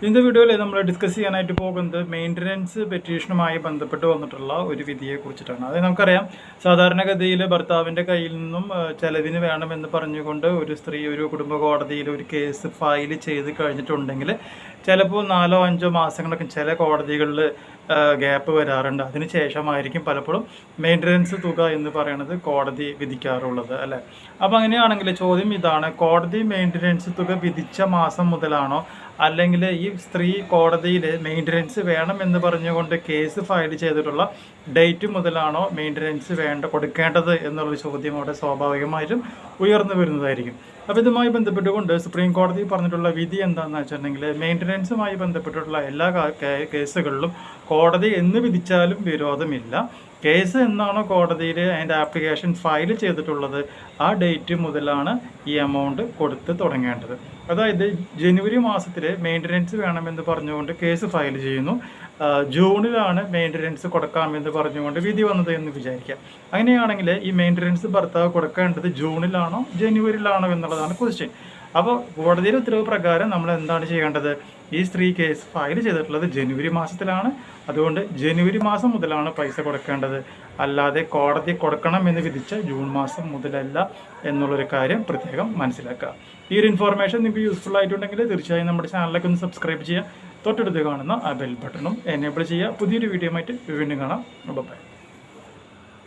ഇന്നത്തെ വീഡിയോയിൽ നമ്മൾ ഡിസ്കസ് ചെയ്യാനായിട്ട് പോകുന്നത് മെയിന്റനൻസ് പെറ്റീഷനുമായി ബന്ധപ്പെട്ട് വന്നിട്ടുള്ള ഒരു വിധിയെ കുറിച്ചിട്ടാണ് അത് നമുക്കറിയാം സാധാരണഗതിയിൽ ഭർത്താവിന്റെ കയ്യിൽ നിന്നും ചിലവിന് വേണമെന്ന് പറഞ്ഞുകൊണ്ട് ഒരു സ്ത്രീ ഒരു കുടുംബ കോടതിയിൽ ഒരു കേസ് ഫയൽ ചെയ്ത് കഴിഞ്ഞിട്ടുണ്ടെങ്കിൽ ചിലപ്പോൾ നാലോ അഞ്ചോ മാസങ്ങളൊക്കെ ചില കോടതികളിൽ ഗ്യാപ്പ് വരാറുണ്ട്. അതിന് ശേഷമായിരിക്കും പലപ്പോഴും മെയിന്റനൻസ് തുക എന്ന് പറയുന്നത് കോടതി വിധിക്കാറുള്ളത് അല്ലേ? അപ്പോൾ അങ്ങനെയാണെങ്കിൽ ചോദ്യം ഇതാണ് കോടതി മെയിന്റനൻസ് തുക വിധിച്ച മാസം മുതലാണോ? അല്ലെങ്കിൽ ഈ സ്ത്രീ കോടതിയിൽ മെയിന്റനൻസ് വേണം എന്ന് പറഞ്ഞുകൊണ്ട് കേസ് ഫയൽ ചെയ്തിട്ടുള്ള ഡേറ്റ് മുതലാണോ മെയിന്റനൻസ് വേണ്ട കൊടുക്കേണ്ടത് എന്നുള്ളൊരു ചോദ്യം അവിടെ സ്വാഭാവികമായിട്ടും ഉയർന്നു വരുന്നതായിരിക്കും. അപ്പോൾ ഇതുമായി ബന്ധപ്പെട്ടുകൊണ്ട് സുപ്രീം കോടതി പറഞ്ഞിട്ടുള്ള വിധി എന്താണെന്ന് വെച്ചിട്ടുണ്ടെങ്കിൽ മെയിന്റനൻസുമായി ബന്ധപ്പെട്ടിട്ടുള്ള എല്ലാ കേസുകളിലും കോടതി എന്ന് വിധിച്ചാലും വിരോധമില്ല. കേസ് എന്നാണോ കോടതിയിൽ അതിന്റെ ആപ്ലിക്കേഷൻ ഫയൽ ചെയ്തിട്ടുള്ളത് ആ ഡേറ്റ് മുതലാണ് ഈ എമൗണ്ട് കൊടുത്ത് തുടങ്ങേണ്ടത്. അതായത് ജനുവരി മാസത്തിൽ മെയിന്റനൻസ് വേണമെന്ന് പറഞ്ഞുകൊണ്ട് കേസ് ഫയൽ ചെയ്യുന്നു. ജൂണിലാണ് മെയിന്റനൻസ് കൊടുക്കാമെന്ന് പറഞ്ഞുകൊണ്ട് വിധി വന്നത് എന്ന് വിചാരിക്കാം അങ്ങനെയാണെങ്കിൽ ഈ മെയിന്റനൻസ് ഭർത്താവ് കൊടുക്കേണ്ടത് ജൂണിലാണോ ജനുവരിയിലാണോ എന്നുള്ളതാണ് ക്വസ്റ്റ്യൻ അപ്പോൾ കോടതിയുടെ ഉത്തരവ് പ്രകാരം നമ്മൾ എന്താണ് ചെയ്യേണ്ടത്? ഈ സ്ത്രീ കേസ് ഫയൽ ചെയ്തിട്ടുള്ളത് ജനുവരി മാസത്തിലാണ്. അതുകൊണ്ട് ജനുവരി മാസം മുതലാണ് പൈസ കൊടുക്കേണ്ടത്. അല്ലാതെ കോടതി കൊടുക്കണം എന്ന് വിധിച്ച ജൂൺ മാസം മുതലല്ല എന്നുള്ളൊരു കാര്യം പ്രത്യേകം മനസ്സിലാക്കുക. ഈ ഒരു ഇൻഫോർമേഷൻ നിങ്ങൾക്ക് യൂസ്ഫുൾ ആയിട്ടുണ്ടെങ്കിൽ തീർച്ചയായും നമ്മുടെ ചാനലിലേക്ക് ഒന്ന് സബ്സ്ക്രൈബ് ചെയ്യുക. തൊട്ടടുത്ത് കാണുന്ന ആ ബെൽ ബട്ടണും എനേബിൾ ചെയ്യുക. പുതിയൊരു വീഡിയോ ആയിട്ട് വീണ്ടും കാണാം. ബൈ